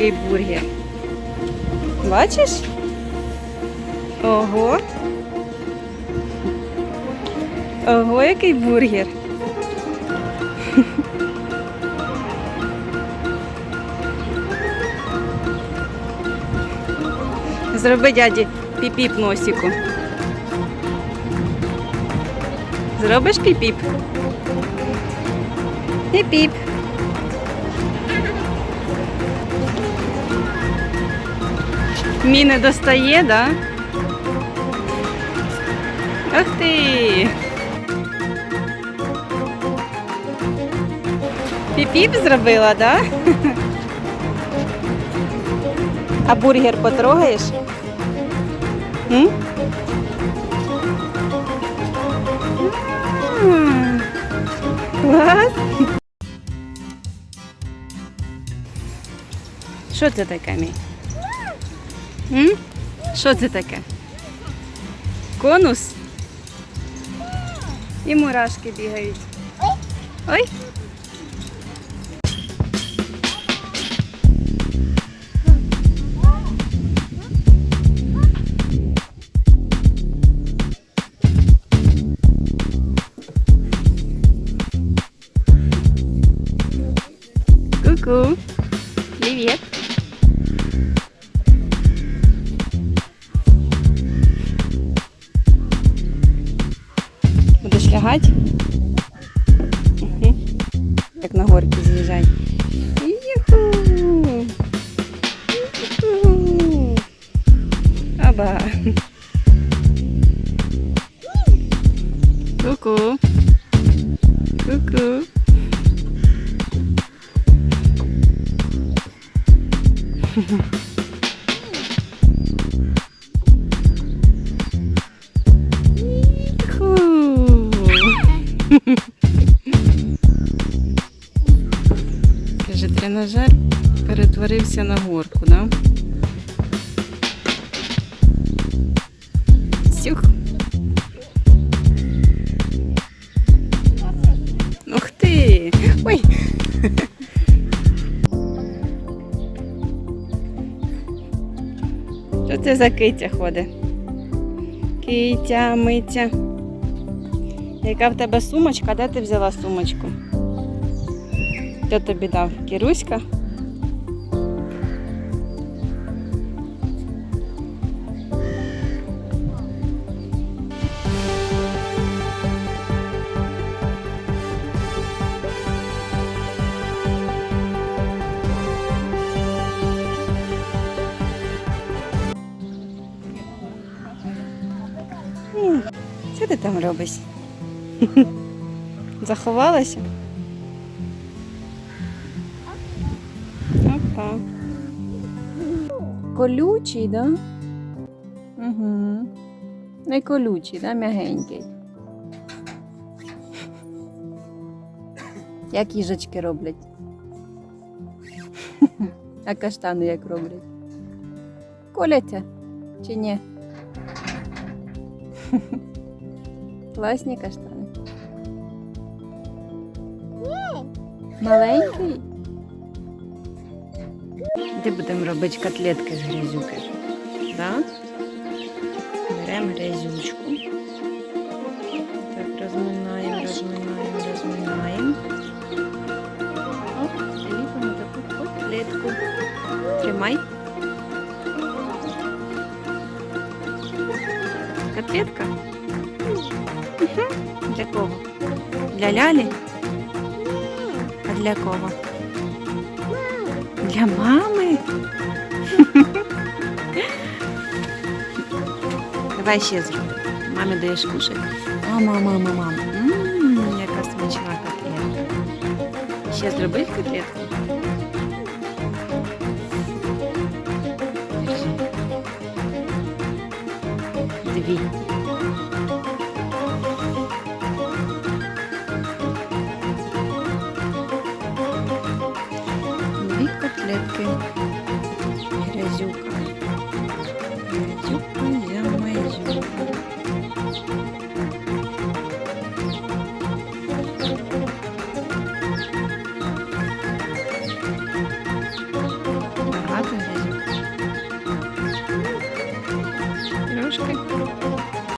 Який бургер. Бачиш? Ого. Ого, який бургер. Зроби дяді піп-піп носику. Зробиш піп-піп? Піп-піп. Мі не достає, да? Ах ти! Піп-піп зробила, да? А бургер потрогаєш? М, Клас! Що це таке, мій? М? Що це таке? Конус? І мурашки бігають. Ой. Ку-ку. Лягати? Як на горки з'їжджай. Аба. Ку-ку. Ку-ку. Ху. Каже, тренажер перетворився на горку, да? Сюх. Ух ти! Ой! Що це за киця ходить? Китя, митя. Яка в тебе сумочка? Де ти взяла сумочку? Хто тобі дав? Кіруська? Що ти там робиш? Заховалася? Опа. Колючий, да? Угу. Не колючий, да, м'ягенький. Як їжачки роблять? А каштани як роблять? Коляться чи ні? Класні каштани. Маленький. Де будемо робити котлетки з грязюки? Да? Беремо грязючку. Так, розминаємо, розминаємо, розминаємо. Оп, і ліпимо таку котлетку. Тримай. Котлетка? Для кого? Для лялі? А для кого? Для мами? Давай ще зробимо. Мамі даєш кушати. Мама, мама, мама. Ммм, яка смачна котлетка. Ще зробити котлетку? Дві котлетки.